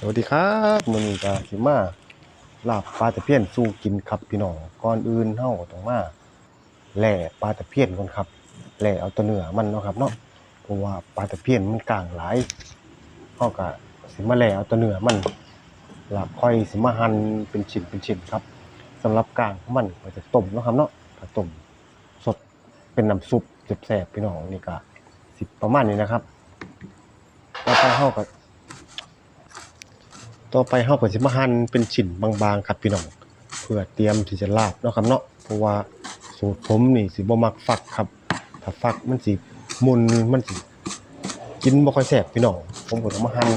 สวัสดีครับมือนี้ก็สิมาลาบปลาตะเพียนสู้กินครับพี่น้องก่อนอื่นเฮาต้องมาแหล่ปลาตะเพียนก่อนครับแหล่เอาตัวเนื้อมันเนาะครับเนาะเพราะว่าปลาตะเพียนมันกลางหลายเฮาก็สิมาแหล่เอาตัวเนื้อมันลาบค่อยสิมาหั่นเป็นชิ้นเป็นชิ้นครับสำหรับกลางของมันก็จะต้มเนาะครับเนาะถ้าต้มสดเป็นน้ำซุปแซ่บๆพี่น้องนี่ก็สิประมาณนี้นะครับต่อไปเฮาก็ ต่อไปเฮาก็สิมาหั่นเป็นชิ้นบางๆครับพี่น้อง เพื่อเตรียมที่จะลาบเนาะครับเนาะ เพราะว่าสูตรผมนี่สิบ่มักฟักครับ ถ้าฟักมันสิมุนมันสิกินบ่ค่อยแซ่บพี่น้อง ผมก็ต้องมาหั่น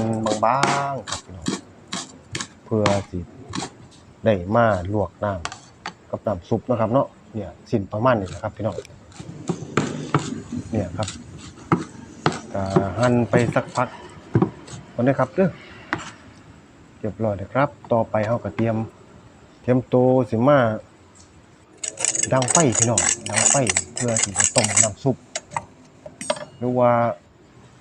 บางๆครับพี่น้อง เพื่อสิได้มาลวกน้ำกับน้ำซุปนะครับเนาะ เนี่ยสิ้นประมาณนี้แหละครับพี่น้อง เนี่ยครับก็หั่นไปสักพักก่อนนะครับเด้อ เรียบร้อยนะครับ ต่อไปเฮาก็เตรียม เตรียมโตสิมาดังไฟพี่น้องดังไฟเพื่อที่จะต้มน้ำซุปหรือว่า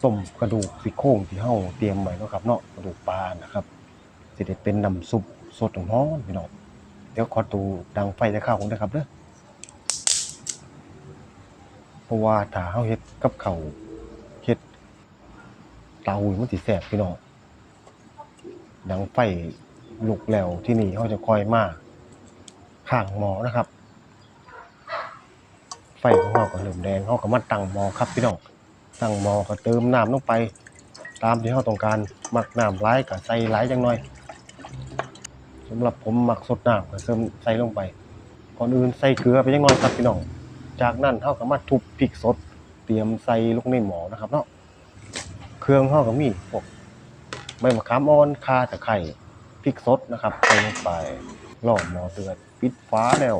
ต้มกระดูกซี่โครงที่เฮาเตรียมไว้เนาะครับเนาะกระดูกปลานะครับสิได้เป็นน้ำซุปสดร้อนๆพี่น้องเดี๋ยวขอตูดังไฟจะข้าวผมนะครับเด้อเพราะว่าถ้าเฮาเฮ็ดกับเขาเฮ็ดเตามันสิแซ่บพี่น้อง ดังไฟลุกแล้วที่นี่เขาจะคอยมาข้างหมอนะครับ ไฟของเราก็เริ่มแดงเขาก็มาตั้งหมอครับพี่น้องตั้งหมอก็เติมน้ำลงไป ตามที่เขาต้องการหมักน้ำร้ายก็ใส่ร้ายจังหน่อยสำหรับผมหมักสดน้ำก็เติมใส่ลงไป ก่อนอื่นใส่เกลือไปจังหน่อยครับพี่น้องจากนั้นเขาก็มาทุบพริกสด เตรียมใส่ลงในหมอนะครับเนาะเครื่องเขาก็มีพวก ใบมะขามอ่อนข่าตะไคร้พริกสดนะครับใส่ลงไปล่อหมอเดือดปิดฟ้าแล้ว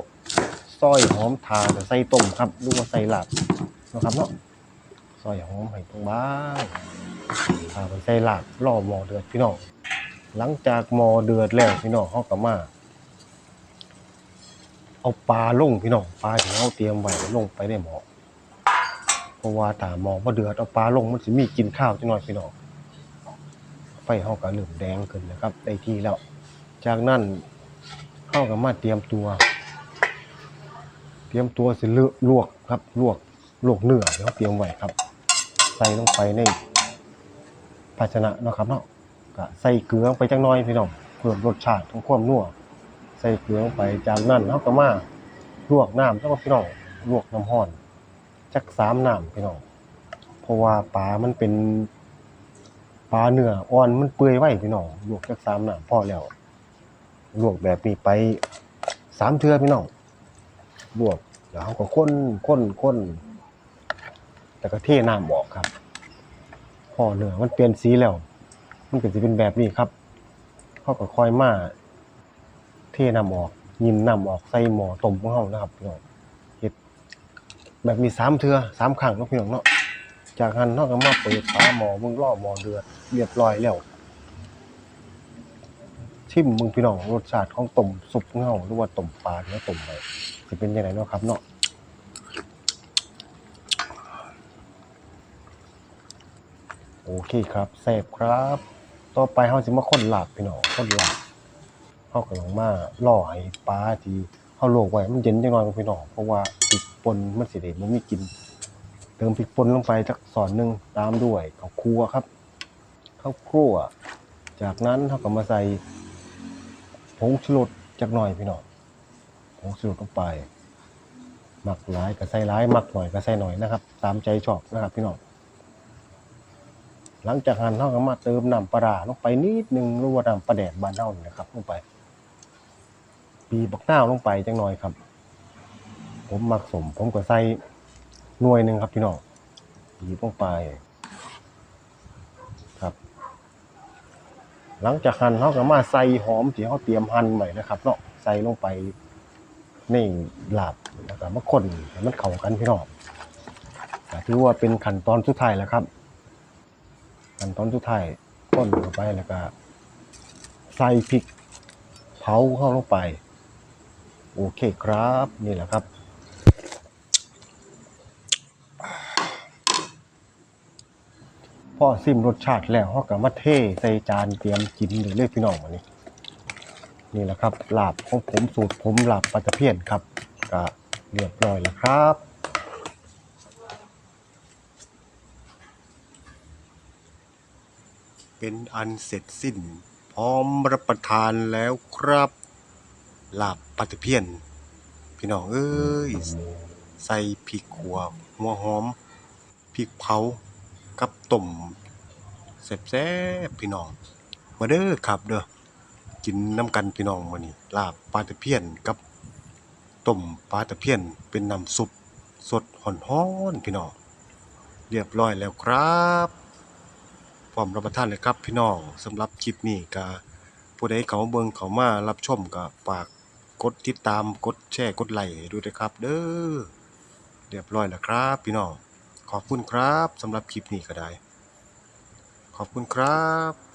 ซอยหอมทาจะใส่ต้มครับหรือว่าใส่หลาบนะครับเนาะซอยหอมให้ตรงบ้างทาไปใส่หลาบล่อหมอเดือดพี่น้องหลังจากหมอเดือดแล้วพี่น้องเขาก็มาเอาปลาลงพี่น้องปลาที่เราเตรียมไว้ลงไปในหม้อเพราะว่าถ้าหม้อบ่เดือดเอาปลาลงมันสิมีกินข้าวจังหน่อยพี่น้อง ไฟเฮาก็เริ่มแดงขึ้นนะครับได้ที่แล้ว จากนั้นเฮาก็มาเตรียมตัว เตรียมตัวสิลวกครับลวกลวกเนื้อที่เราเตรียมไว้ครับ ใส่ลงไปในภาชนะนะครับเนาะก็ใส่เกลือไปจักหน่อยพี่น้องเพิ่มรสชาติของความนัวใส่เกลือลงไปจากนั้นเฮาก็มาลวกน้ำแล้วก็พี่น้องลวกน้ำร้อนจักสามน้ำพี่น้องเพราะว่าปลามันเป็น ปลาเนื้ออ่อนมันเปื่อยไว้พี่น้องลวกจักสามน้ำพอแล้วลวกแบบนี้ไปสามเทื่อพี่น้องลวกแล้วเขาก็ค้นค้นค้นแต่ก็เทน้ำออกครับพอเนื้อมันเปลี่ยนสีแล้ว มันก็จะเป็นแบบนี้ครับเขาก็ค่อยมาเทน้ำออก ยินน้ำออกใส่หม้อต้มของเขานะครับพี่น้องเฮ็ดแบบนี้สามเทื่อสามครั้งนะพี่น้องเนาะ จากนั้นเราก็มาเปิดฝาหม้อมึงรอหมอเดือดเรียบร้อยแล้วชิมมึงพี่น้องรสชาติของต้มซุปเงาหรือว่าต้มปลาเนื้อต้มอะไปจะเป็นยังไงเนาะครับเนาะโอเคครับแซ่บครับ ต่อไปเฮาสิมาค้นหลาบพี่น้องค้นหลาบเฮาก็ลงมาล่อให้ปลาที่เฮาลกไว้มันเย็นจังหน่อยพี่น้องเพราะว่าติดปนมันสิได้บ่มีกลิ่น ติมพริกป่นลงไปสักสอนหนึ่งตามด้วยข้าวคั่วครับข้าวคั่ว จากนั้นเราก็มาใส่ผงชูรสจักหน่อยพี่น้องผงชูรสลงไปหมักหลายก็ใส่หลายหมักหน่อยก็ใส่หน่อยนะครับ ตามใจชอบนะครับพี่น้องหลังจากนั้นเราก็มาเติมน้ำปลาลงไปนิดนึงหรือว่าน้ำปลาแดดบานเฮานี่นะครับ ลงไปปีบักนาวลงไปจักหน่อยครับ ผมหมักสมผมก็ใส่ หน่วยหนึ่งครับพี่น้องหยิบลงไปครับ หลังจากหั่นเขาก็มาใส่หอมที่เขาเตรียมหั่นไว้นะครับเนาะใส่ลงไปในลาบแล้วก็มาคนมันเข้ากันพี่น้องถือว่าเป็นขั้นตอนสุดท้ายแล้วครับขั้นตอนสุดท้ายคนเข้าไปแล้วก็ใส่พริกเผาเข้าลงไป โอเคครับนี่แหละครับ พ พ อซิมรสชาติแล้วเราก็มาเทใส่จานเตรียมกินเลยเลยพี่น้องวันนี้นี่แหละครับลาบของผมสูตรผมลาบปลาตะเพียนครับก็เรียบร้อยแล้วครับเป็นอันเสร็จสิ้น พร้อมรับประทานแล้วครับลาบปลาตะเพียน พี่น้องเอ้ย ใส่พริกขัวหัวหอมพริกเผา กับต้มแซ่บๆพี่น้อง มาเด้อครับเด้อกินน้ำกันพี่น้องมื้อนี้ลาบปลาตะเพียนกับต้มปลาตะเพียนเป็นน้ำซุปสดฮ้อนๆพี่น้องเรียบร้อยแล้วครับพร้อมรับประทานเลยครับพี่น้องสำหรับคลิปนี้ก็ผู้ใดเขาเบิ่งเขามารับชมก็ฝากกดติดตามกดแชร์กดไลค์ด้วยนะครับ เด้อเรียบร้อยแล้วครับ พี่น้อง ขอบคุณครับสำหรับคลิปนี้ก็ได้ ขอบคุณครับ